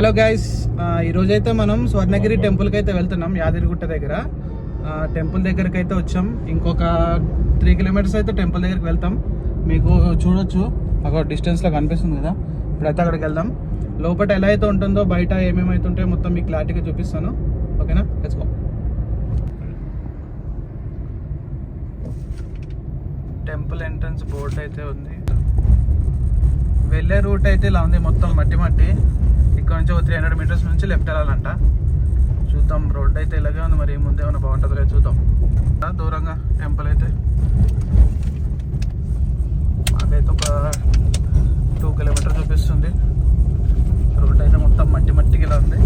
Hello guys ఈరోజు అయితే మనం స్వర్ణగిరి టెంపుల్కి అయితే వెళ్తున్నాం యాదగిరిగుట్ట దగ్గర. టెంపుల్ దగ్గరికి అయితే వచ్చాం. ఇంకొక త్రీ కిలోమీటర్స్ అయితే టెంపుల్ దగ్గరికి వెళ్తాం. మీకు చూడొచ్చు. ఒక డిస్టెన్స్లో కనిపిస్తుంది కదా. ఇప్పుడైతే అక్కడికి వెళ్దాం. లోపల ఎలా అయితే ఉంటుందో బయట ఏమేమి అయితే ఉంటాయో మొత్తం మీకు క్లారిటీగా చూపిస్తాను. ఓకేనా? Let's go temple entrance board అయితే ఉంది. వెళ్ళే రూట్ అయితే ఇలా ఉంది మొత్తం మట్టి మట్టి. ఇక్కడ నుంచి ఒక త్రీ హండ్రెడ్ మీటర్స్ నుంచి లెఫ్ట్ వెళ్ళాలంట. చూద్దాం రోడ్ అయితే ఇలాగే ఉంది మరి ముందే ఏమైనా బాగుంటుందిలే చూద్దాం. దూరంగా టెంపుల్ అయితే. మాకైతే ఒక టూ కిలోమీటర్ చూపిస్తుంది. రోడ్ అయితే మొత్తం మట్టి మట్టికి ఇలా ఉంది.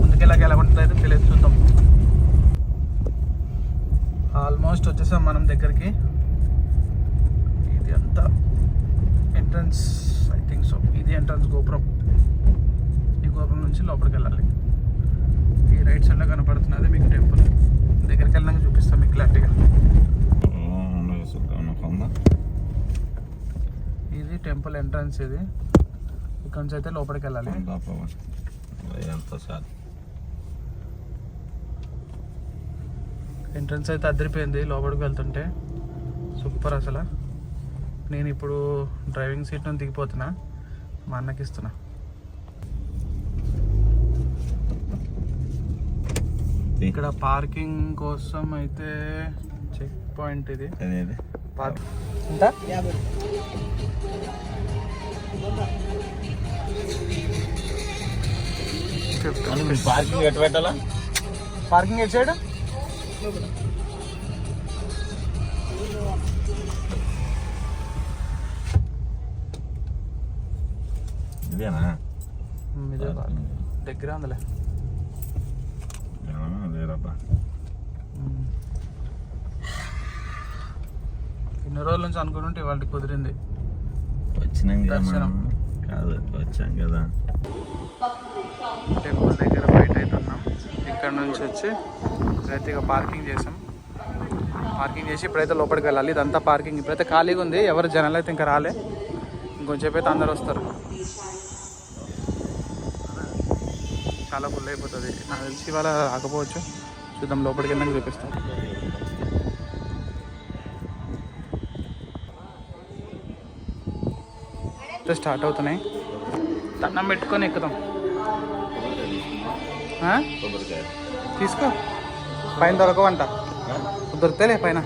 ముందుకు ఇలాగ ఎలా ఉంటుంది అయితే తెలియదు చూద్దాం. ఆల్మోస్ట్ వచ్చేసాం మనం దగ్గరికి. ఇది అంతా ఎంట్రన్స్ ఐ థింక్ సో ఇది ఎంట్రన్స్ గోపురం. నుంచి లోపలికి వెళ్ళాలి. ఈ రైట్ సైడ్లో కనపడుతున్నది మీకు టెంపుల్. దగ్గరికి వెళ్ళినాక చూపిస్తాం మీకు క్లారిటీగా ఇది టెంపుల్ ఎంట్రన్స్ ఇది. ఇక్కడ నుంచి అయితే లోపలికి వెళ్ళాలి. ఎంట్రన్స్ అయితే అదిరిపోయింది లోపలికి వెళ్తుంటే. సూపర్ అసలు. నేను ఇప్పుడు డ్రైవింగ్ సీట్ నుంచి దిగిపోతున్నా. మా అన్నకి ఇస్తున్నా. ఇక్కడ పార్కింగ్ కోసం అయితే చెక్ పాయింట్ ఇది. పార్క్ ఎంత? పార్కింగ్ ఎట్టు పెట్టాలా? పార్కింగ్ ఎట్ సైడ్? ఇదేనా? దగ్గర ఉందిలే. ఉమ్. ఇన్ని రోజుల నుంచి అనుకుంటుంటే ఇవాళ కుదిరింది. వచ్చినాం కదా దర్శనం. మనం. కాదు వచ్చాం కదా. టెంపుల్ దగ్గర బయట అయితే ఉన్నాం. ఇక్కడ నుంచి వచ్చి ఇప్పుడైతే ఇక పార్కింగ్ చేసాం. పార్కింగ్ చేసి ఇప్పుడైతే లోపలికి వెళ్ళాలి. ఇదంతా పార్కింగ్. ఇప్పుడైతే ఖాళీగా ఉంది. ఎవరు జనాలు అయితే ఇంకా రాలే. ఇంకొంచెం అయితే అందరు వస్తారు. చాలా ఫుల్ అయిపోతుంది. నాకు తెలిసి ఇవాళ రాకపోవచ్చు. చూద్దాం లోపలికి వెళ్ళాక చూపిస్తాం. స్టార్ట్ అవుతున్నాయి. దండం పెట్టుకొని ఎక్కుదాం. తీసుకో. పైన దొరకవంట. దొరుకుతాయిలే పైన.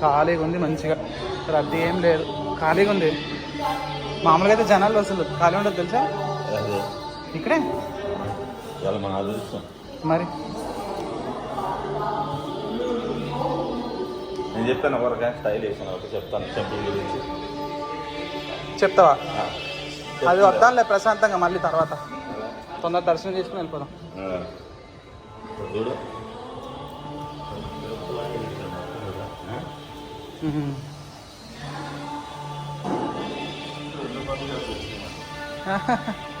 ఖాళీగా ఉంది మంచిగా. రద్దీ ఏం లేదు. ఖాళీగా ఉంది మామూలుగా అయితే జనాలు అసలు ఖాళీ ఉండదు తెలుసా? ఇక్కడే? మన అదృష్టం. మరి? నేను చెప్తాను కొరకాయ స్టైల్ వేసాను ఒకటి చెప్తాను టెంపుల్ గురించి చెప్తావా. అది వద్దాంలే ప్రశాంతంగా మళ్ళీ తర్వాత. తొందర దర్శనం చేసుకుని వెళ్ళిపోదాం. ఆ. చూడు మ్మ్.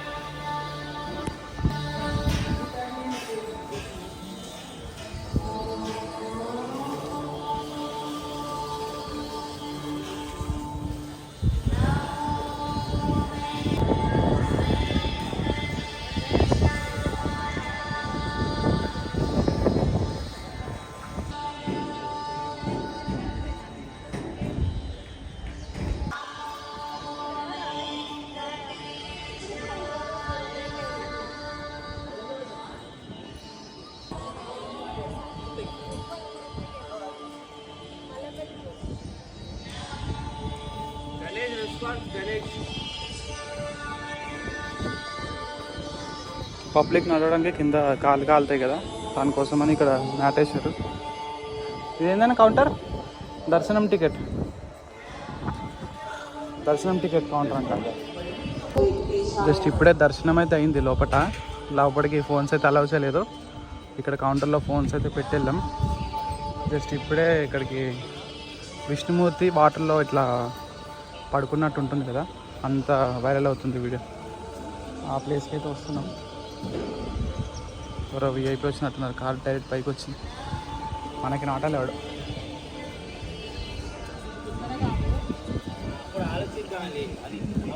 పబ్లిక్ నడవడానికి కింద కాలు కాలుతాయి కదా దానికోసమని ఇక్కడ నాటేశారు ఇదేందని కౌంటర్ దర్శనం టికెట్ దర్శనం టికెట్ కౌంటర్ అంట. జస్ట్ ఇప్పుడే దర్శనం అయితే అయింది లోపల లోపలికి ఫోన్స్ అయితే అలౌ చేయలేదు. ఇక్కడ కౌంటర్లో ఫోన్స్ అయితే పెట్టెళ్ళాం. జస్ట్ ఇప్పుడే ఇక్కడికి విష్ణుమూర్తి వాటర్లో ఇట్లా పడుకున్నట్టు ఉంటుంది కదా అంత వైరల్ అవుతుంది వీడియో. ఆ ప్లేస్కి అయితే వస్తున్నాం. ఎవరో విఐపి వచ్చినట్టున్నారు కార్ డైరెక్ట్ పైకి వచ్చింది. మనకి నాటాలేవాడు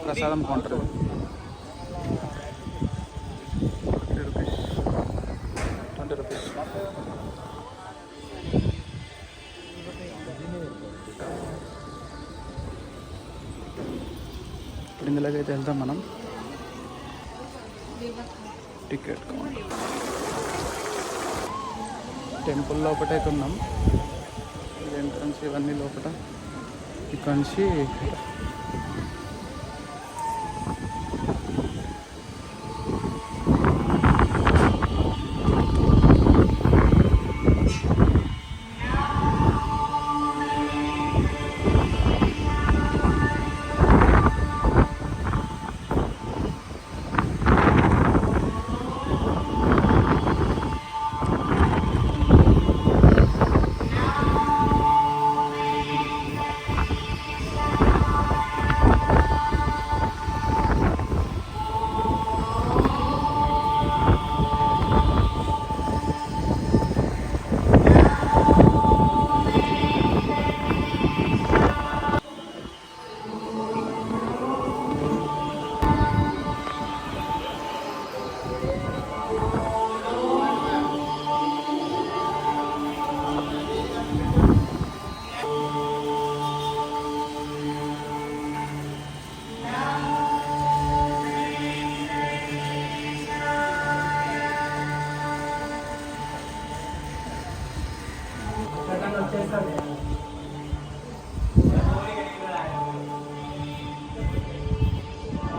ప్రసాదం కొంటారు ఇప్పుడు అయితే వెళ్తాం మనం. టికెట్ కౌంటర్ టెంపుల్ లోపల అయితే ఉన్నాం ఇది ఎంట్రన్స్ ఇవన్నీ లోపల ఇక్కడి నుంచి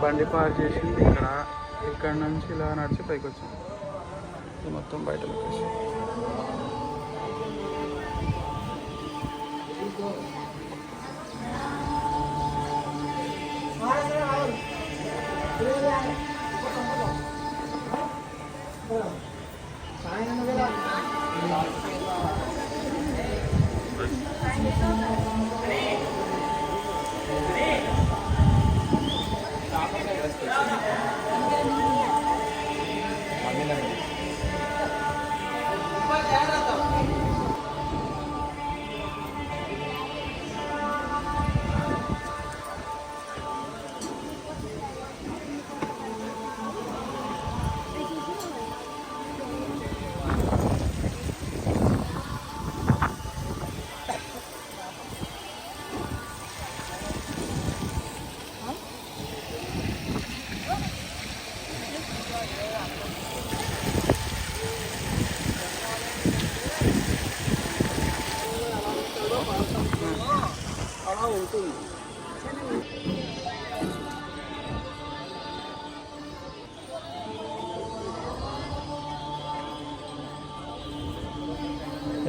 బండి పార్క్ చేసింది ఇక్కడ. ఇక్కడ నుంచి ఇలా నడిచి పైకి వచ్చాం. ఇది మొత్తం బయట లొకేషన్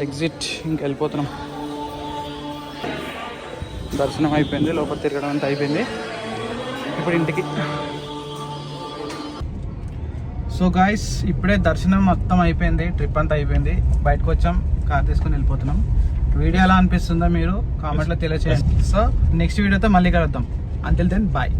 ఎగ్జిట్ ఇంక వెళ్ళిపోతున్నాం. దర్శనం అయిపోయింది లోపల తిరగడం అంతా అయిపోయింది. ఇప్పుడు ఇంటికి. సో గాయస్ ఇప్పుడే దర్శనం మొత్తం అయిపోయింది ట్రిప్ అంతా అయిపోయింది. బయటకు వచ్చాం కార్ తీసుకొని వెళ్ళిపోతున్నాం. వీడియో ఎలా అనిపిస్తుందో మీరు కామెంట్లో తెలియచేయండి. సో నెక్స్ట్ వీడియోతో మళ్ళీ కలుద్దాం. అంతిల్ దెన్ బాయ్